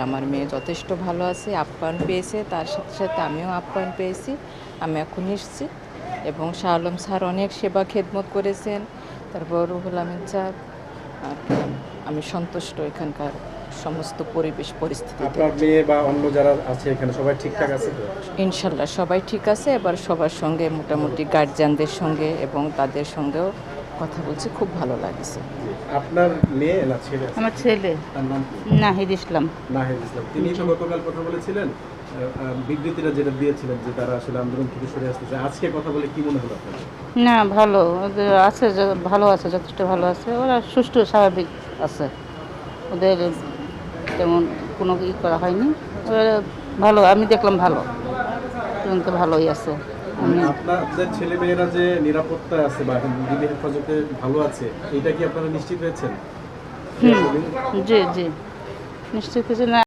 আমার মেয়ে যথেষ্ট ভালো আছে আপ্যায়ন পেয়েছে তার সাথে সাথে আমিও আপ্যায়ন পেয়েছি আমি এখন নিশ্চিত এবং শাহ আলম স্যার অনেক সেবা খেদমত করেছেন তারপর রুহুল আমিন স্যার আর আমি সন্তুষ্ট এখানকার সমস্ত পরিবেশ পরিস্থিতি আপনার মেয়ে বা অন্য যারা আছে এখানে সবাই ঠিকঠাক আছে ইনশাল্লাহ সবাই ঠিক আছে এবার সবার সঙ্গে মোটামুটি গার্জিয়ানদের সঙ্গে এবং তাদের সঙ্গেও কথা বলছি খুব ভালো লাগছে আপনার মেয়ে না ছেলে আমার ছেলে। তার নাম কি? নাহিদ ইসলাম। নাহিদ ইসলাম। তিনি তো গতকাল কথা বলেছিলেন বিবৃতিটা যেটা দিয়েছিলেন যে তারা আসলে আন্দোলন থেকে সরে আসতেছে আজকে কথা বলে কি মনে হলো আপনার না ভালো। ওদের আছে য- ভালো আছে যথেষ্ট ভালো আছে। ওরা সুষ্ঠু স্বাভাবিক আছে। ওদের তেমন কোনো ই করা হয়নি। ওরা ভালো আমি দেখলাম ভালো। এখন তো ভালোই আছে। আপনাদের ছেলে মেয়েরা যে নিরাপত্তা আছে বা দিদি হেফাজতে ভালো আছে এটা কি আপনারা নিশ্চিত হয়েছেন? জি জি। নিশ্চিত না